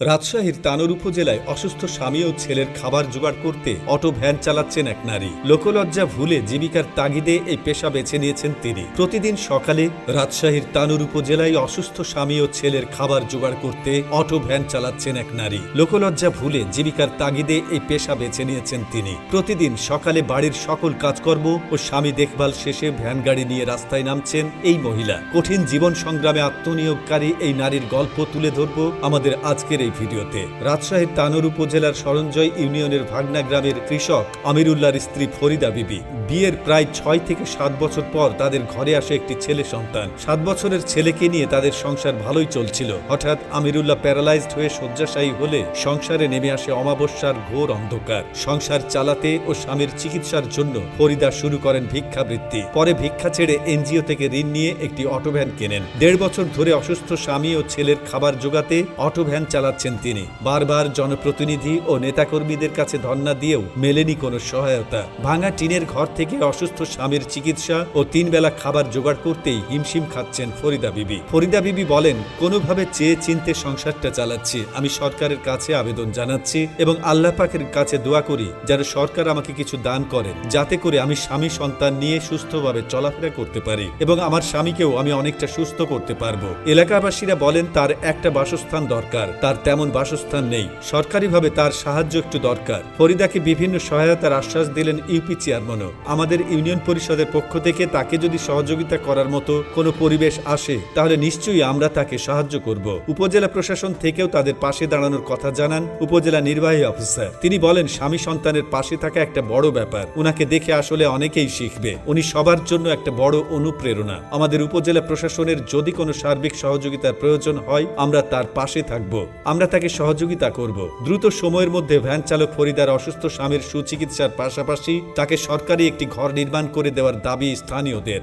রাজশাহীর তানোর উপজেলায় অসুস্থ স্বামী ও ছেলের খাবার জোগাড় করতে অটো ভ্যান চালাচ্ছেন এক নারী। লোকলজ্জা ভুলে জীবিকার তাগিদে এই পেশা বেছে নিয়েছেন তিনি। প্রতিদিন সকালে রাজশাহীর তানোর উপজেলায় অসুস্থ স্বামী ও ছেলের খাবার জোগাড় করতে অটো ভ্যান চালাচ্ছেন এক নারী। লোকলজ্জা ভুলে জীবিকার তাগিদে এই পেশা বেছে নিয়েছেন তিনি। প্রতিদিন সকালে বাড়ির সকল কাজকর্ম ও স্বামী দেখভাল শেষে ভ্যান গাড়ি নিয়ে রাস্তায় নামছেন এই মহিলা। কঠিন জীবন সংগ্রামে আত্মনিয়োগকারী এই নারীর গল্প তুলে ধরব আমাদের আজকের এই ভিডিওতে রাজশাহীর তানোর উপজেলার সরঞ্জয় ইউনিয়নের ভাগনা গ্রামের কৃষক আমিরুল্লাহর স্ত্রী ফরিদা বিবি বিয়ের প্রায় ছয় থেকে সাত বছর পর তাদের ঘরে আসে একটি ছেলে সন্তান। সাত বছরের ছেলেকে নিয়ে তাদের সংসার ভালোই চলছিল। হঠাৎ আমিরুল্লাহ প্যারালাইজড হয়ে শয্যাশায়ী হলে সংসারে নেমে আসে অমাবস্যার ঘোর অন্ধকার। সংসার চালাতে ও স্বামীর চিকিৎসার জন্য ফরিদা শুরু করেন ভিক্ষাবৃত্তি। পরে ভিক্ষা ছেড়ে এনজিও থেকে ঋণ নিয়ে একটি অটোভ্যান কেনেন। দেড় বছর ধরে অসুস্থ স্বামী ও ছেলের খাবার জোগাতে অটোভ্যান চালাচ্ছেন তিনি। বারবার জনপ্রতিনিধি ও নেতাকর্মীদের কাছে ধর্ণা দিয়েও মেলেনি কোনো সহায়তা। ভাঙা টিনের ঘর থেকে অসুস্থ স্বামীর চিকিৎসা ও তিন বেলা খাবার জোগাড় করতেই হিমশিম খাচ্ছেন ফরিদা বিবি। ফরিদা বিবি বলেন, কোনোভাবে চেয়ে চিনতে সংসারটা চালাচ্ছি। আমি সরকারের কাছে আবেদন জানাচ্ছি এবং আল্লাহ পাকের কাছে দোয়া করি যেন সরকার আমাকে কিছু দান করেন, যাতে করে আমি স্বামী সন্তান নিয়ে সুস্থভাবে চলাফেরা করতে পারি এবং আমার স্বামীকেও আমি অনেকটা সুস্থ করতে পারব। এলাকাবাসীরা বলেন, তার একটা বাসস্থান দরকার। তার তেমন বাসস্থান নেই। সরকারিভাবে তার সাহায্য একটু দরকার। ফরিদাকে বিভিন্ন সহায়তার আশ্বাস দিলেন ইউপি চেয়ারম্যানও। আমাদের ইউনিয়ন পরিষদের পক্ষ থেকে তাকে যদি সহযোগিতা করার মতো কোনো পরিবেশ আসে, তাহলে নিশ্চয়ই আমরা তাকে সাহায্য করব। উপজেলা প্রশাসন থেকেও তাদের পাশে দাঁড়ানোর কথা জানান উপজেলা নির্বাহী অফিসার। তিনি বলেন, স্বামী সন্তানের পাশে থাকা একটা বড় ব্যাপার। উনাকে দেখে আসলে অনেকেই শিখবে। উনি সবার জন্য একটা বড় অনুপ্রেরণা। আমাদের উপজেলা প্রশাসনের যদি কোনো সার্বিক সহযোগিতার প্রয়োজন হয়, আমরা তার পাশে থাকব। আমরা তাকে সহযোগিতা করব। দ্রুত সময়ের মধ্যে ভ্যান চালক ফরিদার অসুস্থ স্বামীর সুচিকিৎসার পাশাপাশি তাকে সরকারি একটি ঘর নির্মাণ করে দেওয়ার দাবি স্থানীয়দের।